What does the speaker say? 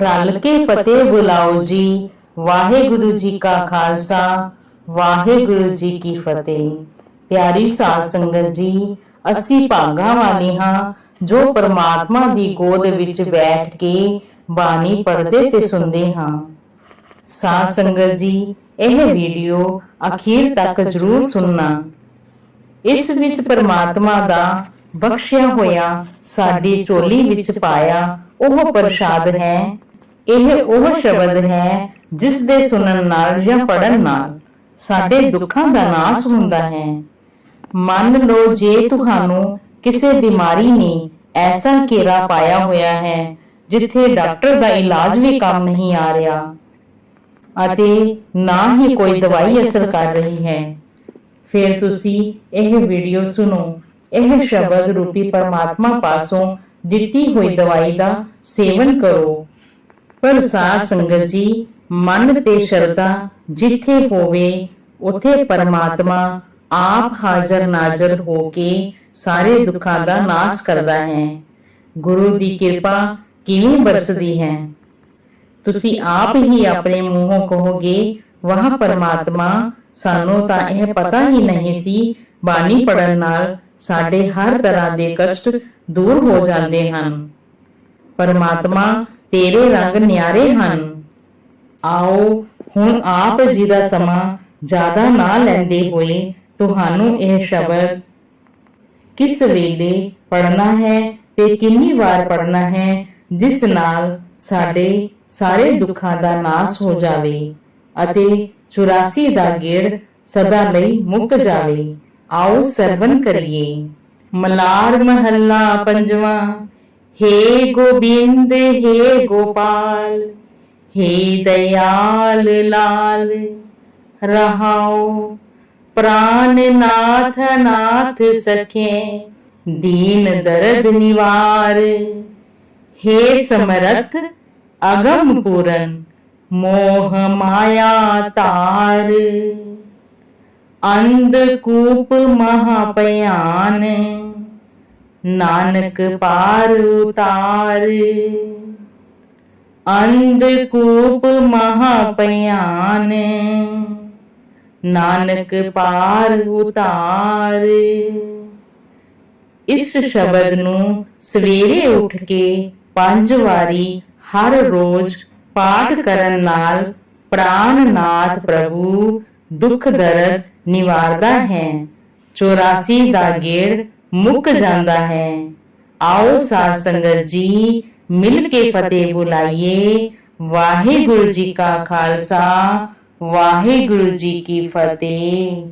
ਰਲ ਕੇ ਫਤਿਹ ਬੁਲਾਓ ਜੀ। ਵਾਹਿਗੁਰੂ ਜੀ ਕਾ ਖਾਲਸਾ, ਵਾਹਿਗੁਰੂ ਜੀ ਕੀ ਫਤਿਹ। ਪਿਆਰੀ ਸਾਧ ਸੰਗਤ ਜੀ, ਅਸੀਂ ਭਾਗਾਂ ਵਾਲੇ ਹਾਂ, ਜੋ ਪਰਮਾਤਮਾ ਦੀ ਗੋਦ ਵਿੱਚ ਬੈਠ ਕੇ ਬਾਣੀ ਪੜ੍ਹਦੇ ਤੇ ਸੁਣਦੇ ਹਾਂ। ਸਾਧ ਸੰਗਤ ਜੀ, ਇਹ ਵੀਡੀਓ ਅਖੀਰ ਤੱਕ ਜ਼ਰੂਰ ਸੁਣਨਾ। ਇਸ ਵਿੱਚ ਪਰਮਾਤਮਾ ਦਾ ਬਖਸ਼ਿਆ ਹੋਇਆ ਸਾਡੀ ਝੋਲੀ ਵਿੱਚ ਪਾਇਆ ਉਹ ਪ੍ਰਸ਼ਾਦ ਹੈ ਇਹ ਉਹ ਸ਼ਬਦ ਹੈ ਜਿਸ ਦੇ ਸੁਣਨ ਨਾਲ ਜਾਂ ਪੜਨ ਨਾਲ ਸਾਡੇ ਦੁੱਖਾਂ ਦਾ ਨਾਸ ਹੁੰਦਾ ਹੈ। ਮੰਨ ਲਓ ਜੇ ਤੁਹਾਨੂੰ ਕਿਸੇ ਬਿਮਾਰੀ ਨੇ ਐਸਾ ਘੇਰਾ ਪਾਇਆ ਹੋਇਆ ਹੈ ਜਿੱਥੇ ਡਾਕਟਰ ਦਾ ਇਲਾਜ ਵੀ ਕੰਮ ਨਹੀਂ ਆ ਰਿਹਾ ਅਤੇ ਨਾ ਹੀ ਕੋਈ ਦਵਾਈ ਅਸਰ ਕਰ ਰਹੀ ਹੈ। ਫਿਰ ਤੁਸੀਂ ਇਹ ਵੀਡੀਓ ਸੁਣੋ। ਇਹ ਸ਼ਬਦ ਰੂਪੀ ਪਰਮਾਤਮਾ ਪਾਸੋਂ ਦਿੱਤੀ ਹੋਈ ਦਵਾਈ ਦਾ ਸੇਵਨ ਕਰੋ। ਪਰ ਸਾਧ ਸੰਗਤ ਜੀ, ਮਨ ਤੇ ਸ਼ਰਧਾ ਜਿੱਥੇ ਹੋਵੇ, ਉਥੇ ਪਰਮਾਤਮਾ ਆਪ ਹਾਜ਼ਰ ਨਾਜ਼ਰ ਹੋ ਕੇ ਸਾਰੇ ਦੁੱਖਾਂ ਦਾ ਨਾਸ਼ ਕਰਦਾ ਹੈ। ਗੁਰੂ ਦੀ ਕਿਰਪਾ ਕਿਵੇਂ ਬਰਸਦੀ ਹੈ? ਤੁਸੀਂ ਆਪ ਹੀ ਆਪਣੇ ਮੂੰਹੋਂ ਕਹੋਗੇ, ਵਾਹ ਪਰਮਾਤਮਾ, ਸਾਨੂੰ ਤਾਂ ਇਹ ਪਤਾ ਹੀ ਨਹੀਂ ਸੀ, ਬਾਣੀ ਪੜਨ ਨਾਲ ਸਾਡੇ ਹਰ ਤਰ੍ਹਾਂ ਦੇ ਕਸ਼ਟ ਦੂਰ ਹੋ ਜਾਂਦੇ ਹਨ। ਪਰਮਾਤਮਾ ਤੇਰੇ ਰੰਗ ਨਿਆਰੇ ਹਨ। ਆਓ, ਹੁਣ ਆਪ ਜੀ ਦਾ ਸਮਾਂ ਜ਼ਿਆਦਾ ਨਾ ਲੈਂਦੇ ਹੋਏ ਤੁਹਾਨੂੰ ਇਹ ਸ਼ਬਦ ਕਿਸ ਵੇਲੇ ਪੜਨਾ ਹੈ ਤੇ ਕਿੰਨੀ ਵਾਰ ਪੜਨਾ ਹੈ, ਜਿਸ ਨਾਲ ਸਾਡੇ ਸਾਰੇ ਦੁੱਖਾਂ ਦਾ ਨਾਸ ਹੋ ਜਾਵੇ ਅਤੇ 84 ਦਾ ਗੇੜ ਸਦਾ ਲਈ ਮੁੱਕ ਜਾਵੇ। ਆਓ ਸਰਵਨ ਕਰੀਏ। ਮਲਾਰ ਮਹੱਲਾ ਪੰਜਵਾਂ। ਹੇ ਗੋਬਿੰਦ, ਹੇ ਗੋਪਾਲ, ਹੇ ਦਇਆਲ ਲਾਲ, ਰਹਾਉ ਪ੍ਰਾਨ ਨਾਥ ਨਾਥ ਸਖੇ, ਦੀਨ ਦਰਦ ਨਿਵਾਰ। हे ਸਮਰਥ, ਅਗਮ ਪੂਰਨ, ਮੋਹ ਮਾਇਆ ਤਾਰ। ਅੰਧ ਕੂਪ ਨਾਨਕ ਪਾਰ ਉਤਾਰ ਅੰਧ ਕੂਪ ਮਹਾ ਭਿਆਨ। ਨਾਨਕ ਪਾਰ ਉਤਾਰ ਇਸ ਸ਼ਬਦ ਨੂੰ ਸਵੇਰੇ ਉੱਠ ਕੇ ਪੰਜ ਵਾਰੀ ਹਰ ਰੋਜ਼ ਪਾਠ ਕਰਨ ਨਾਲ ਪ੍ਰਾਨਨਾਥ ਪ੍ਰਭੂ ਦੁੱਖ ਦਰਦ ਨਿਵਾਰਦਾ ਹੈ। 84 ਦਾ ਗੇੜ ਮੁੱਕ ਜਾਂਦਾ ਹੈ। ਆਓ ਸਾਧ ਸੰਗਤ ਜੀ, ਮਿਲ ਕੇ ਫਤਿਹ ਬੁਲਾਈਏ। ਵਾਹਿਗੁਰੂ ਜੀ ਕਾ ਖਾਲਸਾ, ਵਾਹਿਗੁਰੂ ਜੀ ਕੀ ਫਤਿਹ।